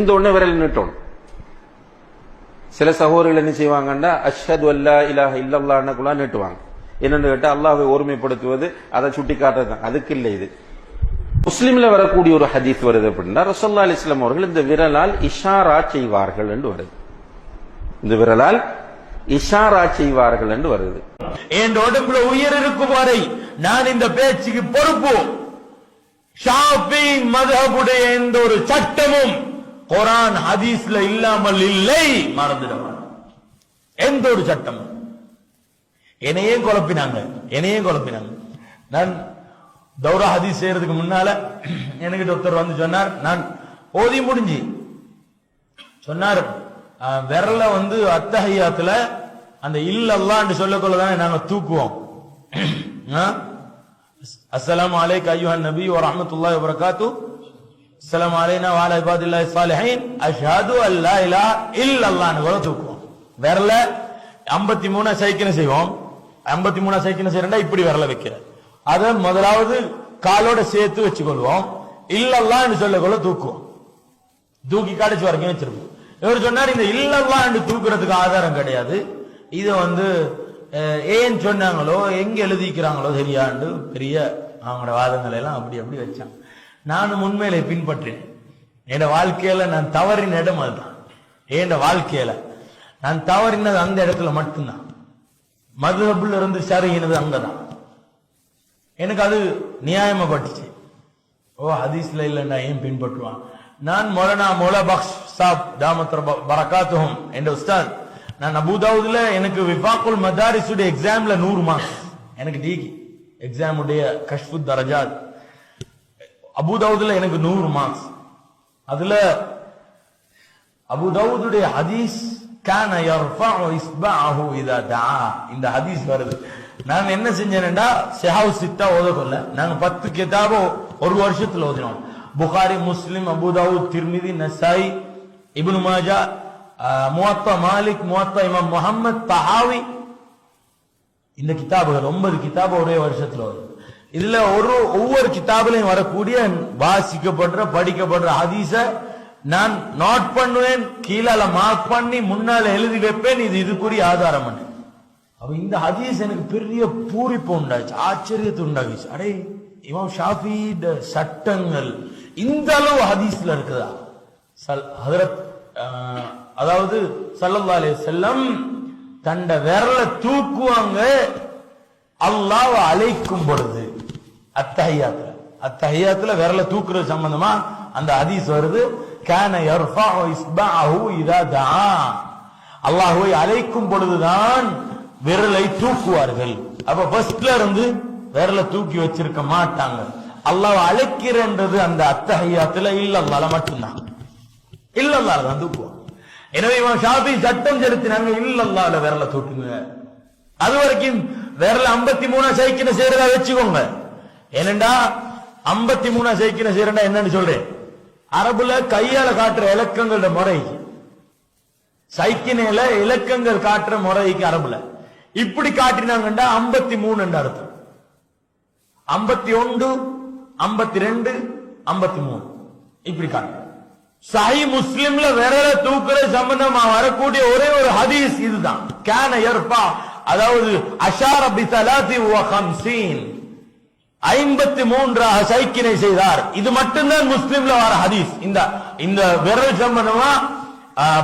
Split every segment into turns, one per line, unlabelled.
இந்த ஒண்ணு விரல் நீட்டணும் சில சகோதரர்கள் என்ன செய்வாங்கன்னா அஷ்ஹது அல்லா இலாஹ இல்லல்லாஹ்னக்குள்ள நீட்டுவாங்க. என்னன்னு கேட்டா அல்லாஹ்வை ஒருமைப்படுத்துவது அதை சுட்டி காட்டுறது தான். அதுக்கு இல்லை இது. முஸ்லிம்ல வரக்கூடிய ஒரு ஹதீஸ் வருது அப்படின்னா ரசல்லா அலிஸ்லாம் அவர்கள் இந்த விரலால் இஷாரா செய்வார்கள் என்று வருது. இந்த விரலால் இஷாரா செய்வார்கள் என்று வருது.
என் உடம்புல உயிர் இருக்கும் வரை நான் இந்த பேச்சுக்கு பொறுப்பு. ஷாப்பிங் மதஹபுடைய எந்த ஒரு சட்டமும் குரான் ஹதீஸ்ல இல்லாமல் இல்லை. மறந்துடுவாங்க எந்த ஒரு சட்டம்? என்னையே குழப்பினாங்க. என்னையே குழப்பினாங்க. நான் தௌரா ஹதீஸ் செய்யறதுக்கு முன்னால எனக்கு ஒருத்தர் வந்து சொன்னார் நான் ஓதி முடிஞ்சு. சொன்னார் விரல வந்து அத்தஹியாத்துல அந்த இல்லல்லான்னு சொல்லக்கொள்ள தான் நாங்க தூக்குவோம். அஸ்லாம் அலைக் ஐயுஹன் நபி வ ரஹ்மத்துல்லாஹி வ பரகாத்து அஸ்ஸலாமு அலைனா வ அலா இபாதில்லாஹி ஸாலிஹீன் அஷ்ஹது அல்லா இலாஹ இல்லல்லாஹ்னு கூட தூக்குவோம். விரல 53 சைக்கின செய்வோம். 53 சைக்கின செய்யறா இப்படி விரல வைக்கிற அதை முதலாவது காலோட சேர்த்து வச்சுக்கொள்வோம். இல்லல்லா என்று சொல்லக்குள்ள தூக்குவோம். தூக்கி கடைசி வரைக்கும் வச்சிருப்போம். இவர் சொன்னார் இந்த இல்லல்லா என்று தூக்குறதுக்கு ஆதாரம் கிடையாது. இதை வந்து அஹ், ஏன் சொன்னாங்களோ எங்க எழுதிக்கிறாங்களோ சரியாண்டு பெரிய அவங்களோட வாதங்களை எல்லாம் அப்படி அப்படி வச்சாங்க நானும் உண்மையில பின்பற்றினேன் என் வாழ்க்கையில நான் தவறின இடம் அதுதான். என் வாழ்க்கையில? நான் தவறினது அந்த இடத்துல மட்டும்தான். மதுஹபுல இருந்து சரியினது அங்கதான். எனக்கு அது நியாயமா பட்டுச்சு ஓ ஹதீஸ்ல இல்லைன்னா ஏன் பின்பற்றுவான்? நான் மொலனா மொல பக்ஸ் சாப் தாமத்ர பரகாத்துஹும். என்ற உஸ்தாத் நான் அபுதாவுதுல எனக்கு விஃபாக்குல் மதாரிசுடைய எக்ஸாம்ல நூறு மார்க்ஸ் எனக்கு டிகி எக்ஸாமுடைய கஷ்புத் தரஜாத். அபுதாவுதுல எனக்கு நூறு மார்க்ஸ் அதுல அபுதாவுதுடைய ஹதீஸ் இதா இந்த ஹதீஸ் வருது. நான் என்ன செஞ்சேன்டா ஷஹாவு சித்தா ஓதக்கொள்ள நாங்க பத்து கிதாபோ ஒரு வருஷத்துல ஓதினோம். புகாரி முஸ்லிம் அபுதாவுத் திருமிதி நசாய் இபுன் மாஜா முவத்தா மாலிக் முவத்தா இமாம் முகமது தஹாவி. இந்த கிதாபுகள் ஒன்பது கிதாபு ஒரே வருஷத்துல வருது இதுல ஒரு ஒவ்வொரு கிதாபிலையும் வரக்கூடிய வாசிக்கப்படுற படிக்கப்படுற ஹதீஸ நான் நோட் பண்ணுவேன் கீழால மார்க் பண்ணி முன்னால எழுதி வைப்பேன் இது இதுக்குரிய ஆதாரம் பண்ணு அப்ப இந்த ஹதீஸ் எனக்கு பெரிய பூரிப்பு உண்டாச்சு ஆச்சரியத்து உண்டாகிச்சு அடே இமாம் ஷாஃபி சட்டங்கள் இந்த அளவு ஹதீஸ்ல இருக்குதா? சல் ஹதரத் அதாவது சல்லல்லாலே செல்லம் தண்ட விரல தூக்குவாங்க அல்லாஹ் அழைக்கும் பொழுது. அத்தஹியாத்துல அத்தஹியாத்துல விரல தூக்குறது சம்பந்தமா அந்த ஹதீஸ் வருது. கான யர்ஃபஹு இஸ்பஅஹு இதா தஆ. அல்லாஹ்வை அழைக்கும் பொழுதுதான் விரலை தூக்குவார்கள். அப்ப ஃபர்ஸ்ட்ல இருந்து விரல தூக்கி வச்சிருக்க மாட்டாங்க. அல்லாஹ் அழைக்கிறன்றது அந்த அத்தஹியாத்துல இல்லல்லால மட்டும்தான். இல்லல்லால தான் தூக்குவோம் எனவே இவன் ஷாபி சட்டம் செலுத்தினாங்க இல்லல்லால விரல தூக்குங்க. அது வரைக்கும் விரல 53 மூணா சைக்கிள் செய்யறதா வச்சுக்கோங்க. ஏனண்டா 53 மூணா சைக்கின சீரண்டா என்னன்னு சொல்றேன். அரபுல கையால காட்டுற இலக்கங்களோட முறை. சைக்கினையில இலக்கங்கள் காட்டுற முறைக்கு அரபுல. இப்படி காட்டினாங்கண்டா 53 மூணு அர்த்தம். ஐம்பத்தி ஒன்று ஐம்பத்தி ரெண்டு ஐம்பத்தி மூணு. இப்படி காட்டு. சஹி முஸ்லிம்ல விரல தூக்குற சம்பந்தமா வரக்கூடிய ஒரே ஒரு ஹதீஸ் இதுதான். கேன யர்பா அதாவது அஷார பி சலாத்தி ஹம்சீன் ஐம்பத்தி மூன்றாக சைக்கினை செய்தார். இது மட்டும்தான் முஸ்லிம்ல வர ஹதீஸ். இந்த இந்த விரல் சம்பந்தமா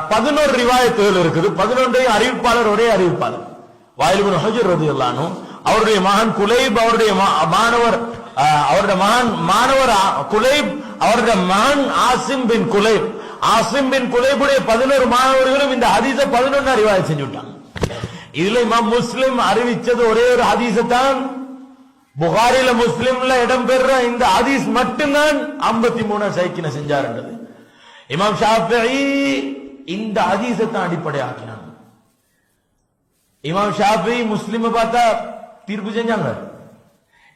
பதினோரு ரிவாயத்துகள் இருக்குது. பதினொன்றையும் அறிவிப்பாளர் ஒரே அறிவிப்பாளர். வாயிலுமன் ஹஜர் ரதி அவருடைய மகன் குலைப் அவருடைய மா- மாணவர் ஆஹ், அவருடைய மகன் மாணவர் குலைப் அவருடைய மகன் ஆசிம் பின் குலைப். ஆசிம் பின் குலைபுடைய பதினோரு மாணவர்களும் இந்த ஹதீஸ பதினொன்னு அறிவாய் செஞ்சு விட்டாங்க இதுல இமாம் முஸ்லிம் அறிவிச்சது ஒரே ஒரு ஹதீசத்தான் புகாரில முஸ்லிம்ல இடம்பெற இந்த ஹதீஸ் மட்டும்தான் 53 மூணு சைக்கின செஞ்சாருன்றது. இமாம் ஷாஃபி இந்த ஹதீஸை தான் அடிப்படையாக்கினாங்க. இமாம் ஷாஃபி முஸ்லிம் பார்த்தா தீர்ப்பு செஞ்சாங்க.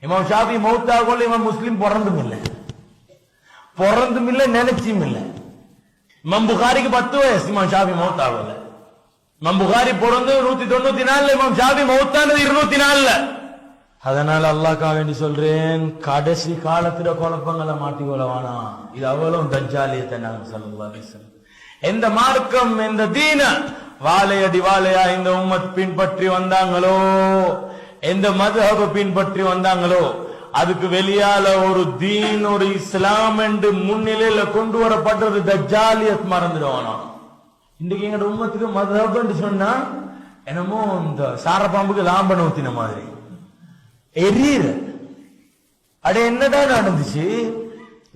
இமாம் ஷாஃபி மௌத்தா கொள்ள இமாம் முஸ்லிம் பிறந்தும் இல்லை. பிறந்தும் இல்லை நினைச்சும் இல்லை. இமாம் புகாரிக்கு பத்து வயசு இமாம் ஷாஃபி மௌத்தா கொள்ள இமாம் புகாரி பிறந்து நூத்தி தொண்ணூத்தி நாலுல இமாம் ஷாஃபி மௌத்தானது இருநூத்தி நாலுல. அதனால அல்லாக்கா வேண்டி சொல்றேன் கடைசி காலத்துல குழப்பங்களை மாட்டி கொள்ளவானா இது அவ்வளவு தஞ்சாலியத்தை நாங்கள் சொல்லலாம் எந்த மார்க்கம் எந்த தீன வாழையடி வாழையா இந்த உம்மத் பின்பற்றி வந்தாங்களோ? எந்த மதுஹப பின்பற்றி வந்தாங்களோ? அதுக்கு வெளியால ஒரு தீன் ஒரு இஸ்லாம் என்று முன்னிலையில கொண்டு வரப்படுறது தஜாலியத் மறந்துடுவானோ இன்றைக்கு எங்க உம்மத்துக்கு மதுஹப்னு சொன்னா என்னமோ இந்த சாரப்பாம்புக்கு லாம்பன் ஊத்தின மாதிரி. எரியற அட என்னடா நடந்துச்சு?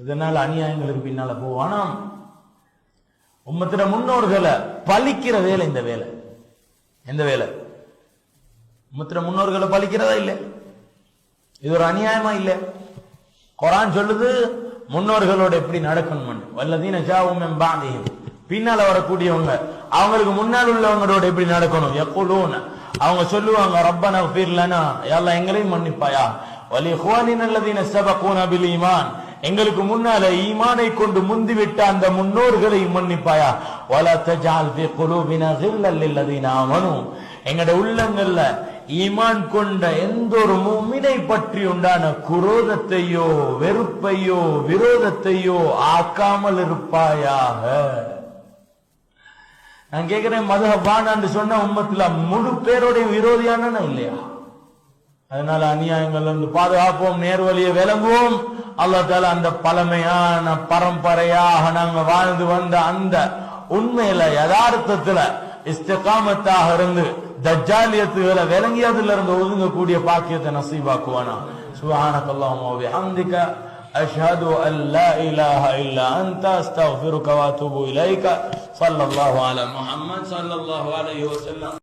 இதனால அநியாயங்களுக்கு பின்னால போவானா? உம்மத்தின முன்னோர்களை பலிக்கிற வேலை இந்த வேலை. எந்த வேலை? உம்மத்தின முன்னோர்களை பலிக்கிறதா இல்ல? இது ஒரு அநியாயமா இல்ல? குரான் சொல்லுது முன்னோர்களோட எப்படி நடக்கணும் வல்லதீன ஜாவும் பாதியும் பின்னால வரக்கூடியவங்க அவங்களுக்கு முன்னால் உள்ளவங்களோட எப்படி நடக்கணும்? எப்போலும் அவங்க சொல்லுவாங்க ரப்பன ஃபீர்லனா எல்லாம் எங்களையும் மன்னிப்பாயா? வலி ஹுவானின் அல்லதீன சபகூன பில் ஈமான். எங்களுக்கு முன்னால ஈமானை கொண்டு முந்திவிட்ட அந்த முன்னோர்களை மன்னிப்பாயா? வல தஜால் ஃபி குலூபினா கில்லல் லில்லதீன ஆமனு எங்கட உள்ளங்கள்ல ஈமான் கொண்ட எந்த ஒரு முமினை பற்றி உண்டான குரோதத்தையோ வெறுப்பையோ விரோதத்தையோ ஆக்காமல் இருப்பாயாக? நான் கேட்கிறேன் மதுஹபான்னு சொன்ன உம்மத்துல முழு பேருடைய விரோதியான இல்லையா? அதனால அநியாயங்கள் இருந்து பாதுகாப்போம் நேர்வழியை விளங்குவோம். அல்லா தால அந்த பழமையான பரம்பரையாக நாங்க வாழ்ந்து வந்த அந்த உண்மையில யதார்த்தத்துல இஸ்தகாமத்தாக இருந்து தஜாலியத்துகளை விளங்கி அதுல இருந்து ஒதுங்கக்கூடிய பாக்கியத்தை நசீபாக்குவானா? சுபஹானக அல்லாஹும்ம வ أشهد أن لا إله إلا أنت أستغفرك وأتوب إليك. صلى الله على محمد صلى الله عليه وسلم.